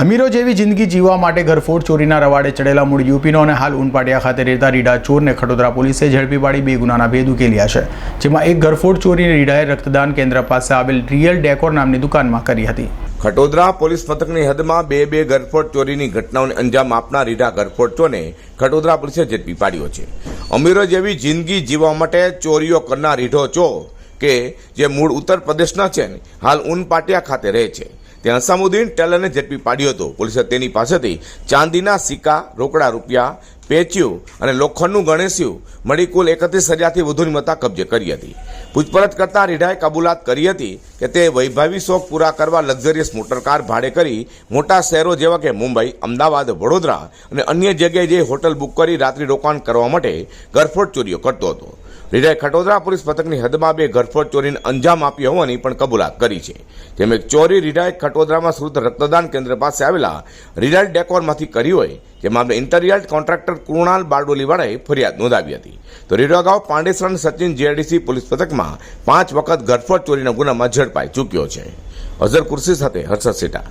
અમીરો જેવી જિંદગી જીવવા માટે ઘરફોડ ચોરીના રવાડે ચડેલા મૂળ યુપીનો અને હાલ ઉનપાટિયા ખાતે રહેતા રીડા ચોરને ખડોદરા પોલીસે ઝડપી પાડી બે ગુનાના ભેદ ઉકેલ્યા છે, જેમાં એક ઘરફોડ ચોરીને રીડાએ રક્તદાન કેન્દ્ર પાસે આવેલ રિયલ ડેકોર નામની દુકાનમાં કરી હતી. ખટોદરા પોલીસ મથકની હદમાં બે બે ગરફોડ ચોરીની ઘટનાઓને અંજામ આપનાર રીઢા ગરફોડ ચોરને ખટોદરા પોલીસે ઝડપી પાડ્યો છે. અમીરો જેવી જિંદગી જીવવા માટે ચોરીઓ કરનાર રીઢો ચોર કે જે મૂળ ઉત્તર પ્રદેશના છે હાલ ઉનપાટિયા ખાતે રહે છે. તે અસામુદ્દીન ટેલરને ઝડપી પાડ્યો હતો. પોલીસે તેની પાસેથી ચાંદીના સિક્કા, રોકડા રૂપિયા, પેચ્યું અને લોખંડનું ગણેશ્યું મળી કુલ એકત્રીસ હજારથી વધુની મથા કબજે કરી હતી. પૂછપરછ કરતાં રીઢાએ કબૂલાત કરી હતી કે તે વૈભવી શોખ પૂરા કરવા લક્ઝરિયસ મોટરકાર ભાડે કરી મોટા શહેરો જેવા કે મુંબઈ, અમદાવાદ, વડોદરા અને અન્ય જગ્યાએ જે હોટલ બુક કરી રાત્રિ રોકાણ કરવા માટે ગરફોડ ચોરીઓ કરતો હતો. રીઢાએ ખટોદરા પોલીસ મથકની હદમાં બે ઘરફોડ ચોરીને અંજામ આપી હોવાની પણ કબૂલાત કરી છે. તેમ એક ચોરી રીઢાએ ખટોદરામાં શુદ્ધ રક્તદાન કેન્દ્ર પાસે આવેલા રીડાલ ડેકોરમાંથી કરી હોય જે મામલે ઇન્ટરિયલ કોન્ટ્રાક્ટર કૃણાલ બારડોલીવાળાએ ફરિયાદ નોંધાવી હતી. તો રીડો અગાઉ પાંડેસરણ સચિન જેઆરડીસી પોલીસ મથકમાં પાંચ વખત ગરફોડ ચોરીના ગુનામાં ઝડપાઈ ચૂક્યો છે. અઝર કુર્સી સાથે હર્ષદ સેટા.